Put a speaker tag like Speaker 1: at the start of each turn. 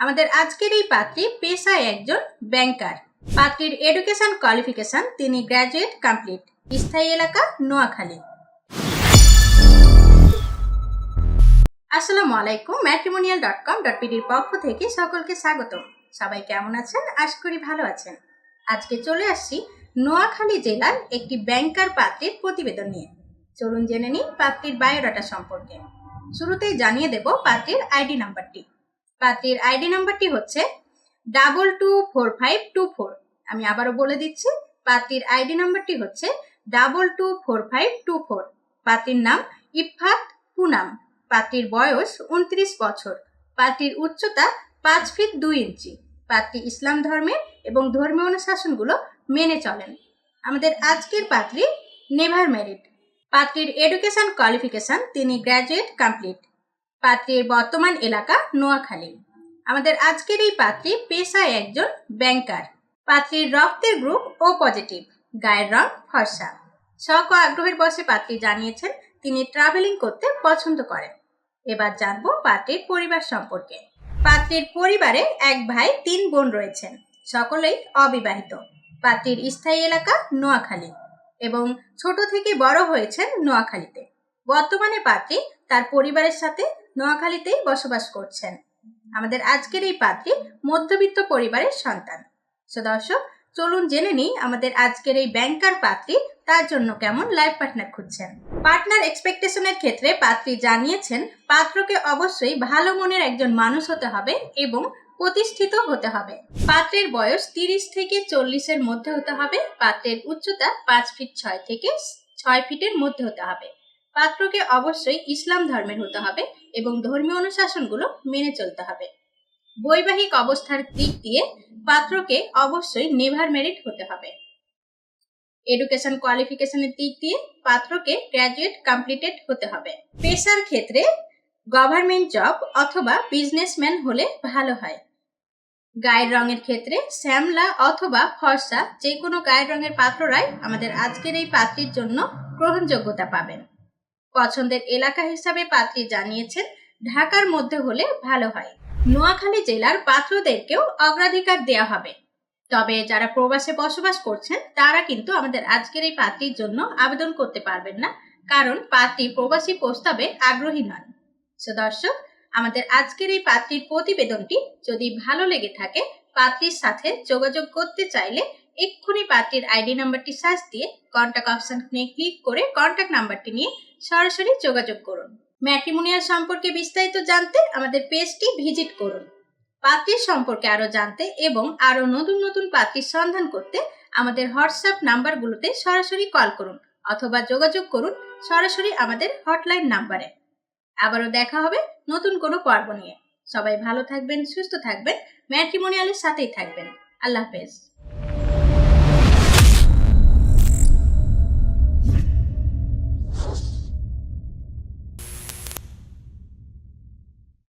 Speaker 1: আমাদের আজকের এই পাত্রী পেশায় একজন ব্যাংকার পাত্রীর এডুকেশন কোয়ালিফিকেশন তিনি গ্র্যাজুয়েট কমপ্লিট স্থায়ী এলাকা নোয়াখালী। আসসালামু আলাইকুম ম্যাট্রিমোনিয়াল ডট কম ডট পিডির পক্ষ থেকে সকলকে স্বাগতম। সবাই কেমন আছেন? আশা করি ভালো আছেন। আজকে চলে আসছি নোয়াখালী জেলার একটি ব্যাংকার পাত্রীর প্রতিবেদন নিয়ে। চলুন জেনে নিই পাত্রীর বায়োডাটা সম্পর্কে। শুরুতেই জানিয়ে দেব পাত্রীর আইডি নাম্বারটি পাত্রীর আইডি নাম্বারটি হচ্ছে double two four five two four আমি আবারও বলে দিচ্ছি পাত্রীর আইডি নাম্বারটি হচ্ছে double two four five two four পাত্রীর নাম ইফাত পুনাম। পাত্রীর বয়স উনত্রিশ বছর। পাত্রীর উচ্চতা পাঁচ ফিট দুই ইঞ্চি। পাত্রী ইসলাম ধর্মের এবং ধর্মীয় অনুশাসনগুলো মেনে চলেন। আমাদের আজকের পাত্রী নেভার মেরিট। পাত্রীর এডুকেশন কোয়ালিফিকেশন তিনি গ্র্যাজুয়েট কমপ্লিট। পাত্রীর বর্তমান এলাকা নোয়াখালী। আমাদের আজকের এই পাত্রী পেশায় একজন ব্যাংকার। পাত্রীর রক্তের গ্রুপ ও পজিটিভ, গায়ের রং ফর্সা। শখ ও আগ্রহের বসে পাত্রী জানিয়েছেন, তিনি ট্রাভেলিং করতে পছন্দ করেন। এবার জানব পাত্রীর পরিবার সম্পর্কে। পাত্রীর পরিবারে এক ভাই, তিন বোন রয়েছেন। সকলেই অবিবাহিত। পাত্রীর স্থায়ী এলাকা নোয়াখালী এবং ছোট থেকে বড় হয়েছেন নোয়াখালীতে। বর্তমানে পাত্রী তার পরিবারের সাথে নোয়াখালীতেই বসবাস করছেন। আমাদের আজকের এই পাত্রী মধ্যবিত্ত পরিবারের সন্তান। সো দর্শক, চলুন জেনে নিই আমাদের আজকের এই ব্যাংকার পাত্রী তার জন্য কেমন লাইফ পার্টনার খুঁজছেন। পার্টনার এক্সপেকটেশনের ক্ষেত্রে পাত্রী জানিয়েছেন, পাত্রকে অবশ্যই ভালো মনের একজন মানুষ হতে হবে এবং প্রতিষ্ঠিত হতে হবে। পাত্রের বয়স তিরিশ থেকে চল্লিশের মধ্যে হতে হবে, পাত্রের উচ্চতা পাঁচ ফিট ছয় থেকে ছয় ফিটের মধ্যে হতে হবে। পাত্রকে অবশ্যই ইসলাম ধর্মের হতে হবে এবং ধর্মীয় অনুশাসনগুলো মেনে চলতে হবে। বৈবাহিক অবস্থার দিক দিয়ে পাত্রকে অবশ্যই নেভার মেরিট হতে হবে। এডুকেশন কোয়ালিফিকেশনের দিক দিয়ে পাত্রকে গ্র্যাজুয়েট কমপ্লিটেড হতে হবে। পেশার ক্ষেত্রে গভর্নমেন্ট জব অথবা বিজনেসম্যান হলে ভালো হয়। গায়ের রঙের ক্ষেত্রে শ্যামলা অথবা ফর্সা যে কোনো গায়ের রঙের পাত্ররাই আমাদের আজকের এই পাত্রীর জন্য গ্রহণযোগ্যতা পাবেন। পছন্দের এলাকা হিসাবে পাত্রী জানিয়েছেন, ঢাকার মধ্যে হলে ভালো হয়। নোয়াখালী জেলার পাত্রদেরকেও অগ্রাধিকার দেওয়া হবে। তবে যারা প্রবাসে বসবাস করছেন, তারা কিন্তু আমাদের আজকের এই পাত্রীর জন্য আবেদন করতে পারবেন না, কারণ পাত্রী প্রবাসী প্রস্তাবে আগ্রহী নন। সো দর্শক, আমাদের আজকের এই পাত্রীর প্রতিবেদনটি যদি ভালো লেগে থাকে, পাত্রীর সাথে যোগাযোগ করতে চাইলে এক্ষুনি পাত্রীর আইডি নাম্বারটি সার্চ দিয়ে কন্ট্যাক্ট অপশন নিয়ে ক্লিক করে কন্ট্যাক্ট নাম্বারটি নিয়ে সরাসরি যোগাযোগ করুন। ম্যাট্রিমোনিয়াল সম্পর্কে বিস্তারিত জানতে আমাদের পেজটি ভিজিট করুন। পাত্রীর সম্পর্কে আরও জানতে এবং আরও নতুন নতুন পাত্রীর সন্ধান করতে আমাদের হোয়াটসঅ্যাপ নাম্বারগুলোতে সরাসরি কল করুন অথবা যোগাযোগ করুন সরাসরি আমাদের হটলাইন নাম্বারে। আবারও দেখা হবে নতুন কোনো পর্ব নিয়ে। সবাই ভালো থাকবেন, সুস্থ থাকবেন, ম্যাট্রিমোনিয়ালের সাথেই থাকবেন। আল্লাহ হাফেজ।